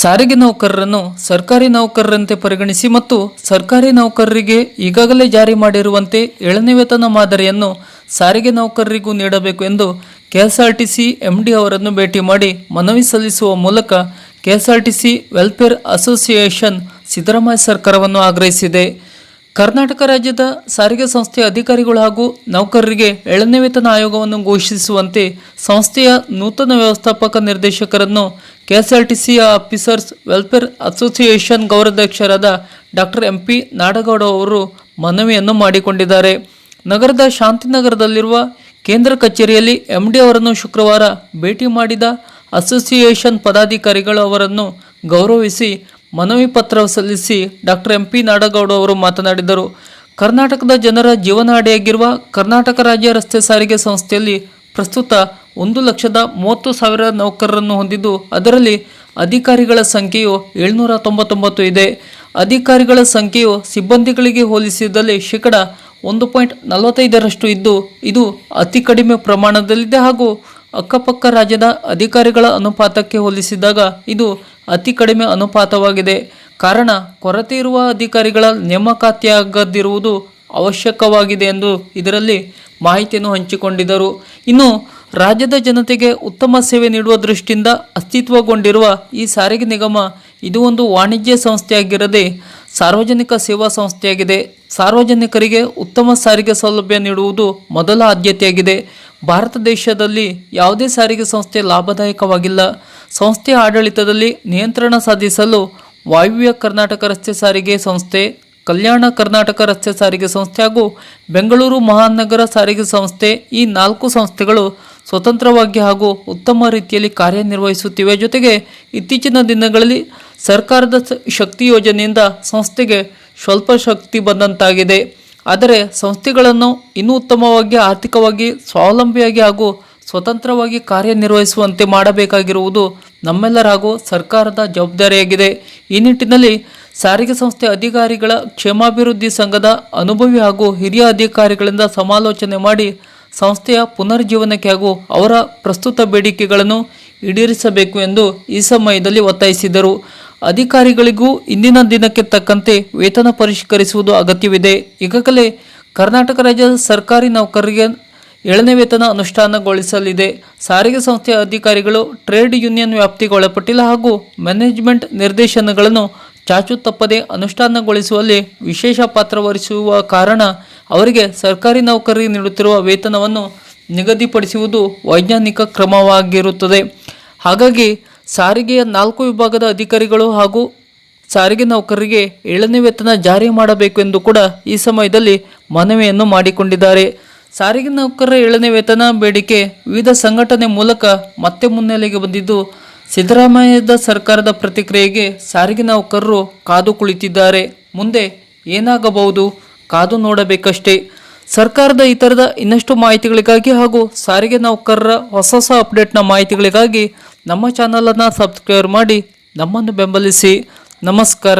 ಸಾರಿಗೆ ನೌಕರರನ್ನು ಸರ್ಕಾರಿ ನೌಕರರಂತೆ ಪರಿಗಣಿಸಿ ಮತ್ತು ಸರ್ಕಾರಿ ನೌಕರರಿಗೆ ಈಗಾಗಲೇ ಜಾರಿ ಮಾಡಿರುವಂತೆ ಏಳನೇ ವೇತನ ಮಾದರಿಯನ್ನು ಸಾರಿಗೆ ನೌಕರರಿಗೂ ನೀಡಬೇಕು ಎಂದು ಕೆಎಸ್ಆರ್ಟಿಸಿ ಎಂಡಿ ಅವರನ್ನು ಭೇಟಿ ಮಾಡಿ ಮನವಿ ಸಲ್ಲಿಸುವ ಮೂಲಕ ಕೆಎಸ್ಆರ್ಟಿಸಿ ವೆಲ್ಫೇರ್ ಅಸೋಸಿಯೇಷನ್ ಸಿದ್ದರಾಮಯ್ಯ ಸರ್ಕಾರವನ್ನು ಆಗ್ರಹಿಸಿದೆ. ಕರ್ನಾಟಕ ರಾಜ್ಯದ ಸಾರಿಗೆ ಸಂಸ್ಥೆಯ ಅಧಿಕಾರಿಗಳು ಹಾಗೂ ನೌಕರರಿಗೆ ಏಳನೇ ವೇತನ ಆಯೋಗವನ್ನು ಘೋಷಿಸುವಂತೆ ಸಂಸ್ಥೆಯ ನೂತನ ವ್ಯವಸ್ಥಾಪಕ ನಿರ್ದೇಶಕರನ್ನು ಕೆಎಸ್ಆರ್ಟಿಸಿಯ ಆಫೀಸರ್ಸ್ ವೆಲ್ಫೇರ್ ಅಸೋಸಿಯೇಷನ್ ಗೌರವಾಧ್ಯಕ್ಷರಾದ ಡಾಕ್ಟರ್ ಎಂ ಪಿ ನಾಡಗೌಡ ಅವರು ಮನವಿಯನ್ನು ಮಾಡಿಕೊಂಡಿದ್ದಾರೆ. ನಗರದ ಶಾಂತಿನಗರದಲ್ಲಿರುವ ಕೇಂದ್ರ ಕಚೇರಿಯಲ್ಲಿ ಎಂಡಿ ಅವರನ್ನು ಶುಕ್ರವಾರ ಭೇಟಿ ಮಾಡಿದ ಅಸೋಸಿಯೇಷನ್ ಪದಾಧಿಕಾರಿಗಳು ಅವರನ್ನು ಗೌರವಿಸಿ ಮನವಿ ಪತ್ರ ಸಲ್ಲಿಸಿ ಡಾಕ್ಟರ್ ಎಂ ಪಿ ನಾಡಗೌಡ ಅವರು ಮಾತನಾಡಿದರು. ಕರ್ನಾಟಕದ ಜನರ ಜೀವನಾಡಿಯಾಗಿರುವ ಕರ್ನಾಟಕ ರಾಜ್ಯ ರಸ್ತೆ ಸಾರಿಗೆ ಸಂಸ್ಥೆಯಲ್ಲಿ ಪ್ರಸ್ತುತ ಒಂದು ಲಕ್ಷದ ಮೂವತ್ತು ಸಾವಿರ ನೌಕರರನ್ನು ಹೊಂದಿದ್ದು ಅದರಲ್ಲಿ ಅಧಿಕಾರಿಗಳ ಸಂಖ್ಯೆಯು ಏಳ್ನೂರ ತೊಂಬತ್ತೊಂಬತ್ತು ಇದೆ. ಅಧಿಕಾರಿಗಳ ಸಂಖ್ಯೆಯು ಸಿಬ್ಬಂದಿಗಳಿಗೆ ಹೋಲಿಸಿದಲ್ಲಿ ಶೇಕಡ ಒಂದು ಪಾಯಿಂಟ್ ನಲವತ್ತೈದರಷ್ಟು ಇದ್ದು, ಇದು ಅತಿ ಕಡಿಮೆ ಪ್ರಮಾಣದಲ್ಲಿದೆ ಹಾಗೂ ಅಕ್ಕಪಕ್ಕ ರಾಜ್ಯದ ಅಧಿಕಾರಿಗಳ ಅನುಪಾತಕ್ಕೆ ಹೋಲಿಸಿದಾಗ ಇದು ಅತಿ ಕಡಿಮೆ ಅನುಪಾತವಾಗಿದೆ. ಕಾರಣ, ಕೊರತೆ ಇರುವ ಅಧಿಕಾರಿಗಳ ನೇಮಕಾತಿಯಾಗದಿರುವುದು ಅವಶ್ಯಕವಾಗಿದೆ ಎಂದು ಇದರಲ್ಲಿ ಮಾಹಿತಿಯನ್ನು ಹಂಚಿಕೊಂಡಿದ್ದರು. ಇನ್ನು ರಾಜ್ಯದ ಜನತೆಗೆ ಉತ್ತಮ ಸೇವೆ ನೀಡುವ ದೃಷ್ಟಿಯಿಂದ ಅಸ್ತಿತ್ವಗೊಂಡಿರುವ ಈ ಸಾರಿಗೆ ನಿಗಮ ಇದು ಒಂದು ವಾಣಿಜ್ಯ ಸಂಸ್ಥೆಯಾಗಿರದೆ ಸಾರ್ವಜನಿಕ ಸೇವಾ ಸಂಸ್ಥೆಯಾಗಿದೆ. ಸಾರ್ವಜನಿಕರಿಗೆ ಉತ್ತಮ ಸಾರಿಗೆ ಸೌಲಭ್ಯ ನೀಡುವುದು ಮೊದಲ ಆದ್ಯತೆಯಾಗಿದೆ. ಭಾರತ ದೇಶದಲ್ಲಿ ಯಾವುದೇ ಸಾರಿಗೆ ಸಂಸ್ಥೆ ಲಾಭದಾಯಕವಾಗಿಲ್ಲ. ಸಂಸ್ಥೆಯ ಆಡಳಿತದಲ್ಲಿ ನಿಯಂತ್ರಣ ಸಾಧಿಸಲು ವಾಯುವ್ಯ ಕರ್ನಾಟಕ ರಸ್ತೆ ಸಾರಿಗೆ ಸಂಸ್ಥೆ ಕಲ್ಯಾಣ ಕರ್ನಾಟಕ ರಸ್ತೆ ಸಾರಿಗೆ ಸಂಸ್ಥೆ ಹಾಗೂ ಬೆಂಗಳೂರು ಮಹಾನಗರ ಸಾರಿಗೆ ಸಂಸ್ಥೆ ಈ ನಾಲ್ಕು ಸಂಸ್ಥೆಗಳು ಸ್ವತಂತ್ರವಾಗಿ ಹಾಗೂ ಉತ್ತಮ ರೀತಿಯಲ್ಲಿ ಕಾರ್ಯನಿರ್ವಹಿಸುತ್ತಿವೆ. ಜೊತೆಗೆ ಇತ್ತೀಚಿನ ದಿನಗಳಲ್ಲಿ ಸರ್ಕಾರದ ಶಕ್ತಿ ಯೋಜನೆಯಿಂದ ಸಂಸ್ಥೆಗೆ ಸ್ವಲ್ಪ ಶಕ್ತಿ ಬಂದಂತಾಗಿದೆ. ಆದರೆ ಸಂಸ್ಥೆಗಳನ್ನು ಇನ್ನೂ ಉತ್ತಮವಾಗಿ, ಆರ್ಥಿಕವಾಗಿ ಸ್ವಾವಲಂಬಿಯಾಗಿ ಹಾಗೂ ಸ್ವತಂತ್ರವಾಗಿ ಕಾರ್ಯನಿರ್ವಹಿಸುವಂತೆ ಮಾಡಬೇಕಾಗಿರುವುದು ನಮ್ಮೆಲ್ಲರ ಹಾಗೂ ಸರ್ಕಾರದ ಜವಾಬ್ದಾರಿಯಾಗಿದೆ. ಈ ನಿಟ್ಟಿನಲ್ಲಿ ಸಾರಿಗೆ ಸಂಸ್ಥೆ ಅಧಿಕಾರಿಗಳ ಕ್ಷೇಮಾಭಿವೃದ್ಧಿ ಸಂಘದ ಅನುಭವಿ ಹಾಗೂ ಹಿರಿಯ ಅಧಿಕಾರಿಗಳಿಂದ ಸಮಾಲೋಚನೆ ಮಾಡಿ ಸಂಸ್ಥೆಯ ಪುನರ್ಜೀವನಕ್ಕೆ ಹಾಗೂ ಅವರ ಪ್ರಸ್ತುತ ಬೇಡಿಕೆಗಳನ್ನು ಈಡೇರಿಸಬೇಕು ಎಂದು ಈ ಸಮಯದಲ್ಲಿ ಒತ್ತಾಯಿಸಿದರು. ಅಧಿಕಾರಿಗಳಿಗೂ ಇಂದಿನ ದಿನಕ್ಕೆ ತಕ್ಕಂತೆ ವೇತನ ಪರಿಷ್ಕರಿಸುವುದು ಅಗತ್ಯವಿದೆ. ಈಗಾಗಲೇ ಕರ್ನಾಟಕ ರಾಜ್ಯ ಸರ್ಕಾರಿ ನೌಕರರಿಗೆ ಏಳನೇ ವೇತನ ಅನುಷ್ಠಾನಗೊಳಿಸಲಿದೆ. ಸಾರಿಗೆ ಸಂಸ್ಥೆಯ ಅಧಿಕಾರಿಗಳು ಟ್ರೇಡ್ ಯೂನಿಯನ್ ವ್ಯಾಪ್ತಿಗೆ ಒಳಪಟ್ಟಿಲ್ಲ ಹಾಗೂ ಮ್ಯಾನೇಜ್ಮೆಂಟ್ ನಿರ್ದೇಶನಗಳನ್ನು ಚಾಚು ತಪ್ಪದೆ ಅನುಷ್ಠಾನಗೊಳಿಸುವಲ್ಲಿ ವಿಶೇಷ ಪಾತ್ರ ವಹಿಸುವ ಕಾರಣ ಅವರಿಗೆ ಸರ್ಕಾರಿ ನೌಕರಿ ನೀಡುತ್ತಿರುವ ವೇತನವನ್ನು ನಿಗದಿಪಡಿಸುವುದು ವೈಜ್ಞಾನಿಕ ಕ್ರಮವಾಗಿರುತ್ತದೆ. ಹಾಗಾಗಿ ಸಾರಿಗೆಯ ನಾಲ್ಕು ವಿಭಾಗದ ಅಧಿಕಾರಿಗಳು ಹಾಗೂ ಸಾರಿಗೆ ನೌಕರರಿಗೆ ಏಳನೇ ವೇತನ ಜಾರಿ ಮಾಡಬೇಕು ಎಂದು ಕೂಡ ಈ ಸಮಯದಲ್ಲಿ ಮನವಿಯನ್ನು ಮಾಡಿಕೊಂಡಿದ್ದಾರೆ. ಸಾರಿಗೆ ನೌಕರರ ಏಳನೇ ವೇತನ ಬೇಡಿಕೆ ವಿವಿಧ ಸಂಘಟನೆ ಮೂಲಕ ಮತ್ತೆ ಮುನ್ನೆಲೆಗೆ ಬಂದಿದ್ದು ಸಿದ್ದರಾಮಯ್ಯದ ಸರ್ಕಾರದ ಪ್ರತಿಕ್ರಿಯೆಗೆ ಸಾರಿಗೆ ನೌಕರರು ಕಾದು ಕುಳಿತಿದ್ದಾರೆ. ಮುಂದೆ ಏನಾಗಬಹುದು? ಕಾದು ನೋಡಬೇಕಷ್ಟೇ. ಸರ್ಕಾರದ ಈ ಥರದ ಇನ್ನಷ್ಟು ಮಾಹಿತಿಗಳಿಗಾಗಿ ಹಾಗೂ ಸಾರಿಗೆ ನೌಕರರ ಹೊಸ ಹೊಸ ಅಪ್ಡೇಟ್ನ ಮಾಹಿತಿಗಳಿಗಾಗಿ ನಮ್ಮ ಚಾನಲನ್ನು ಸಬ್ಸ್ಕ್ರೈಬ್ ಮಾಡಿ ನಮ್ಮನ್ನು ಬೆಂಬಲಿಸಿ. ನಮಸ್ಕಾರ.